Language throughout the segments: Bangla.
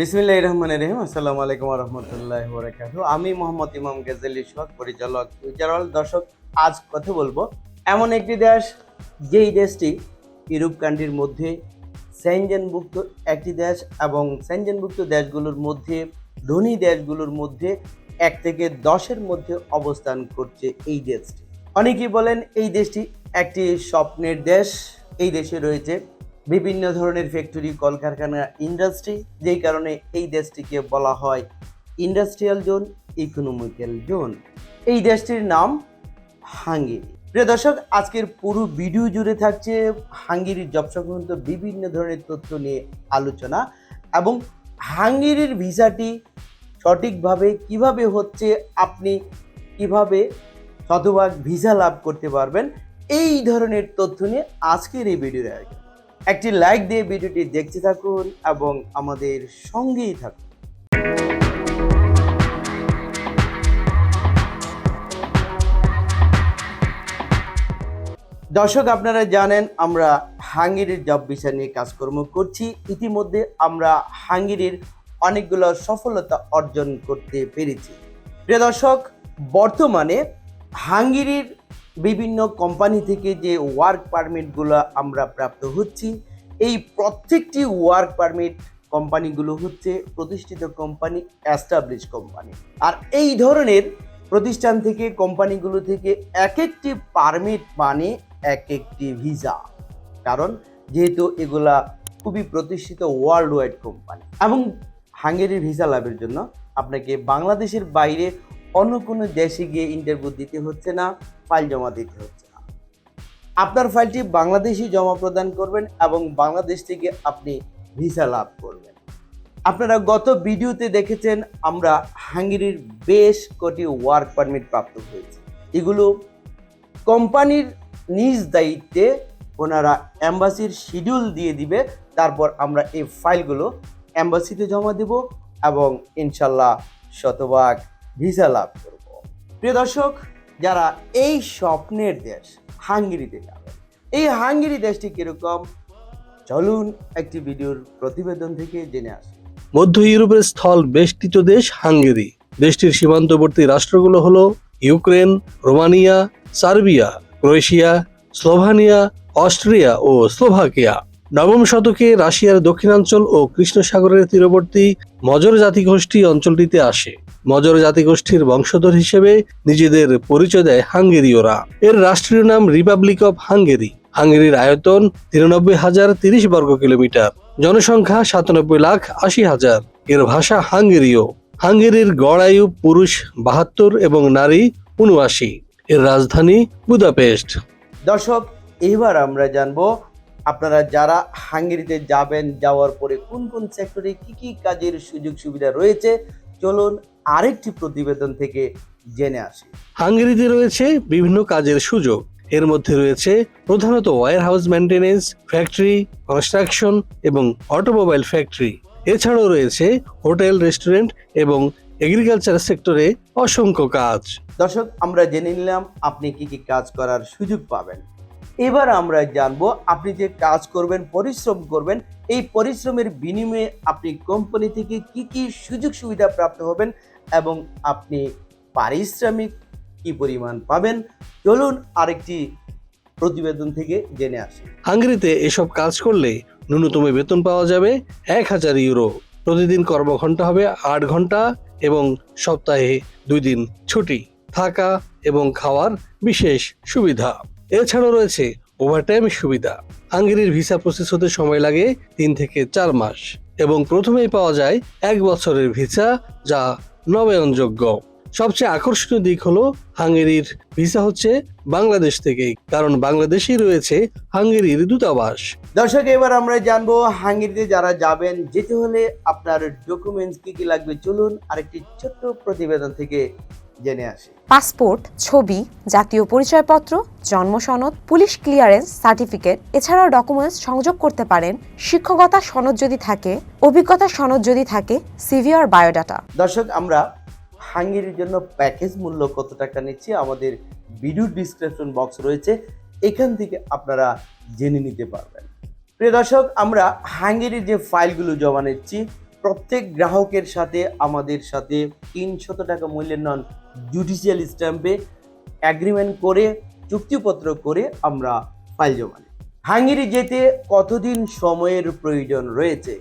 বিসমিল্লাহ রহমান রহিম। আসসালামু আলাইকুম রহমতুল্লাহ বরাকাত আমি মোহাম্মদ ইমাম গেজালি সোহাগ পরিচালক ফিউচারওয়াল দর্শক, আজ কথা বলব এমন একটি দেশ, যেই দেশটি ইউরোপ কান্ট্রির মধ্যে সেনজেনভুক্ত একটি দেশ এবং সেনজেনভুক্ত দেশগুলোর মধ্যে, ধনী দেশগুলোর মধ্যে এক থেকে দশের মধ্যে অবস্থান করছে এই দেশটি। অনেকেই বলেন এই দেশটি একটি স্বপ্নের দেশ, এই দেশে রয়েছে বিভিন্ন ধরনের ফ্যাক্টরি কলকারখানা ইন্ডাস্ট্রি যেই কারণে এই দেশটিকে বলা হয় ইন্ডাস্ট্রিয়াল জোন ইকোনমিক্যাল জোন এই দেশটির নাম হাঙ্গেরি। প্রিয় দর্শক, আজকের পুরো ভিডিও জুড়ে থাকছে হাঙ্গেরির জব সংক্রান্ত বিভিন্ন ধরনের তথ্য নিয়ে আলোচনা এবং হাঙ্গেরির ভিসাটি সঠিকভাবে কীভাবে হচ্ছে, আপনি কীভাবে শতভাগ ভিসা লাভ করতে পারবেন, এই ধরনের তথ্য নিয়ে আজকের এই ভিডিওর আয়োজন। একটি লাইক দিয়ে ভিডিওটি দেখতে থাকুন এবং আমাদের সঙ্গেই থাকুন। দর্শক, আপনারা জানেন, আমরা হাঙ্গেরির জব ভিসা নিয়ে কাজকর্ম করছি। ইতিমধ্যে আমরা হাঙ্গেরির অনেকগুলো সফলতা অর্জন করতে পেরেছি। প্রিয় দর্শক, বর্তমানে হাঙ্গেরির বিভিন্ন কোম্পানি থেকে যে ওয়ার্ক পারমিটগুলো আমরা প্রাপ্ত হচ্ছি, এই প্রত্যেকটি ওয়ার্ক পারমিট কোম্পানিগুলো হচ্ছে প্রতিষ্ঠিত কোম্পানি অ্যাস্টাবলিশ কোম্পানি আর এই ধরনের প্রতিষ্ঠান থেকে কোম্পানিগুলো থেকে এক একটি পারমিট মানে এক একটি ভিসা কারণ যেহেতু এগুলা খুবই প্রতিষ্ঠিত ওয়ার্ল্ড ওয়াইড কোম্পানি এবং হাঙ্গেরির ভিসা লাভের জন্য আপনাকে বাংলাদেশের বাইরে অন্য কোনো দেশে গিয়ে ইন্টারভিউ দিতে হচ্ছে না ফাইল জমা দিতে হচ্ছে না। আপনার ফাইলটি বাংলাদেশি জমা প্রদান করবেন এবং বাংলাদেশ থেকে আপনি ভিসা লাভ করবেন। আপনারা গত ভিডিওতে দেখেছেন আমরা হাঙ্গেরির বেশ কটি ওয়ার্ক পারমিট প্রাপ্ত হয়েছে। এগুলো কোম্পানির নিজ দায়িত্বে ওনারা অ্যাম্বাসির শিডিউল দিয়ে দিবে, তারপর আমরা এই ফাইলগুলো অ্যাম্বাসিতে জমা দেব এবং ইনশাল্লাহ শতভাগ ভিসা লাভ করব। প্রিয় দর্শক, যারা এই স্বপ্নের দেশ, হাঙ্গেরিতে যাবেন, এই হাঙ্গেরি দেশটি কীরকম? চলুন একটি ভিডিওর প্রতিবেদন থেকে জেনে আসি। মধ্য ইউরোপের স্থল বেষ্টিত দেশ হাঙ্গেরি। দেশটির সীমান্তবর্তী রাষ্ট্রগুলো হলো Ukraine, Romania, Serbia, Croatia, Slovenia, Austria ও স্লোভাকিয়া। নবম শতকে রাশিয়ার দক্ষিণাঞ্চল ও কৃষ্ণ সাগরের তীরবর্তী মজর জাতিগোষ্ঠী অঞ্চলটিতে আসে। মজর জাতিগোষ্ঠীর বংশধর হিসেবে নিজেদের পরিচয় দেয় হাঙ্গেরীয়রা। এর রাষ্ট্রীয় নাম রিপাবলিক অফ হাঙ্গেরি হাঙ্গেরির আয়তন তিরানব্বই হাজার তিরিশ বর্গ কিলোমিটার। জনসংখ্যা সাতানব্বই লাখ আশি হাজার। এর ভাষা হাঙ্গেরীয়। হাঙ্গেরির গড় আয়ু পুরুষ বাহাত্তর এবং নারী উনআশি। এর রাজধানী বুদাপেস্ট। দর্শক এবার আমরা জানব আপনারা যারা হাঙ্গেরিতে যাবেন, যাওয়ার পরে কোন কোন সেক্টরে কি কি কাজের সুযোগ সুবিধা রয়েছে, চলুন আরেকটি প্রতিবেদন থেকে জেনে আসি। হাঙ্গেরিতে রয়েছে বিভিন্ন কাজের সুযোগ। এর মধ্যে রয়েছে প্রধানত warehouse maintenance factory construction এবং অটোমোবাইল ফ্যাক্টরি এছাড়াও রয়েছে হোটেল রেস্টুরেন্ট এবং এগ্রিকালচার সেক্টরে অসংখ্য কাজ। দর্শক আমরা জেনে নিলাম আপনি কি কি কাজ করার সুযোগ পাবেন। এবার আমরা জানব আপনি যে কাজ করবেন, পরিশ্রম করবেন, এই পরিশ্রমের বিনিময়ে আপনি কোম্পানি থেকে কি কি সুযোগ সুবিধা প্রাপ্ত হবেন এবং আপনি পারিশ্রমিক কি পরিমাণ পাবেন? চলুন আরেকটি প্রতিবেদন থেকে জেনে আসি। হাঙ্গেরিতে এসব কাজ করলে ন্যূনতম বেতন পাওয়া যাবে এক হাজার ইউরো। প্রতিদিন কর্মঘন্টা হবে আট ঘণ্টা এবং সপ্তাহে দুই দিন ছুটি। থাকা এবং খাওয়ার বিশেষ সুবিধা। এছাড়াও রয়েছে ওভারটাইম সুবিধা। হাঙ্গেরির ভিসা প্রসেস হতে সময় লাগে তিন থেকে চার মাস এবং প্রথমেই পাওয়া যায় এক বছরের ভিসা যা নবায়নযোগ্য। সবচেয়ে আকর্ষণীয় দিক হলো হাঙ্গেরির ভিসা হচ্ছে বাংলাদেশ থেকেই, কারণ বাংলাদেশেই রয়েছে হাঙ্গেরির দূতাবাস। দর্শক, এবার আমরা জানব হাঙ্গেরিতে যারা যাবেন, যেতে হলে আপনার ডকুমেন্টস কি কি লাগবে? চলুন আরেকটি ছোট্ট প্রতিবেদন থেকে জেনে আসি। পাসপোর্ট ছবি জাতীয় পরিচয়পত্র জন্ম সনদ পুলিশ ক্লিয়ারেন্স সার্টিফিকেট এছাড়াও ডকুমেন্টস সংযোগ করতে পারেন শিক্ষকতা সনদ যদি থাকে অভিজ্ঞতা সনদ যদি থাকে সিভি আর বায়োডাটা। দর্শক আমরা হাঙ্গেরির জন্য প্যাকেজ মূল্য কত টাকা নিচ্ছি আমাদের ভিডিও ডিসক্রিপশন বক্স রয়েছে এখান থেকে আপনারা জেনে নিতে পারবেন। প্রিয় দর্শক আমরা হাঙ্গেরির যে ফাইলগুলো জমা নিচ্ছি প্রত্যেক গ্রাহকের সাথে, আমাদের সাথে তিনশত টাকা মূল্যের নন জুডিশিয়াল স্ট্যাম্পে অ্যাগ্রিমেন্ট করে, চুক্তিপত্র করে আমরা ফাইল জমা দিই হাঙ্গেরি যেতে কতদিন সময়ের প্রয়োজন রয়েছে?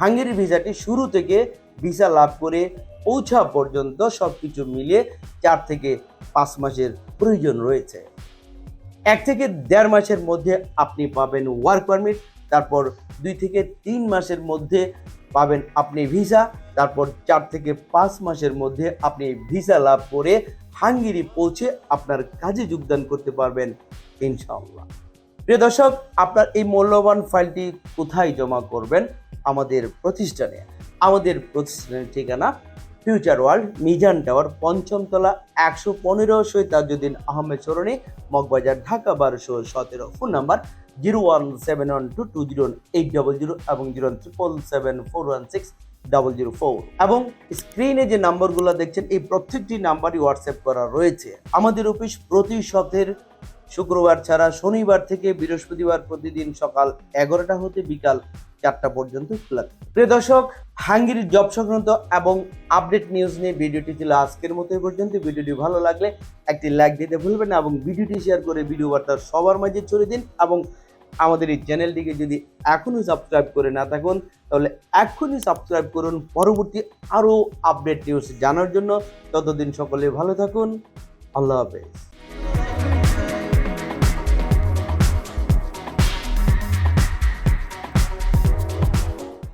হাঙ্গেরি ভিসাটি শুরু থেকে ভিসা লাভ করে পৌঁছা পর্যন্ত সব কিছু মিলিয়ে চার থেকে পাঁচ মাসের প্রয়োজন রয়েছে। এক থেকে দেড় মাসের মধ্যে আপনি পাবেন ওয়ার্ক পারমিট তারপর দুই থেকে তিন মাসের মধ্যে পাবেন আপনি ভিসা, তারপর চার থেকে পাঁচ মাসের মধ্যে আপনি ভিসা লাভ করে হাঙ্গেরি পৌঁছে আপনার কাজে যোগদান করতে পারবেন, ইনশাআল্লাহ। প্রিয় দর্শক, আপনার এই মূল্যবান ফাইলটি কোথায় জমা করবেন? আমাদের প্রতিষ্ঠানে। আমাদের প্রতিষ্ঠানের ঠিকানা ফিউচার ওয়ার্ল্ড, মিজান টাওয়ার, পঞ্চমতলা, একশো পনেরো সৈতাজুদ্দিন আহমেদ সরণি, মগবাজার, ঢাকা বারোশো সতেরো। Phone number zero one seven one two two zero eight double zero এবং zero triple seven four one six double zero four. এবং স্ক্রিনে যে নাম্বারগুলো দেখছেন, এই প্রত্যেকটি নাম্বারই হোয়াটসঅ্যাপ করা রয়েছে। আমাদের অফিস প্রতি সপ্তাহের শুক্রবার ছাড়া শনিবার থেকে বৃহস্পতিবার প্রতিদিন সকাল এগারোটা হতে বিকাল চারটা পর্যন্ত খোলা। প্রিয় দর্শক, হাঙ্গেরির জব সংক্রান্ত এবং আপডেট নিউজ নিয়ে ভিডিওটি ছিল আজকের মতো পর্যন্ত। ভিডিওটি ভালো লাগলে একটি লাইক দিতে ভুলবেন না এবং ভিডিওটি শেয়ার করে ভিডিও বার্তা সবার মাঝে ছড়িয়ে দিন এবং আমাদের এই চ্যানেলটিকে যদি এখনই সাবস্ক্রাইব করে না থাকুন, তাহলে এখনই সাবস্ক্রাইব করুন। পরবর্তী আরও আপডেট নিউজ জানার জন্য ততদিন সকলে ভালো থাকুন। আল্লাহ হাফেজ।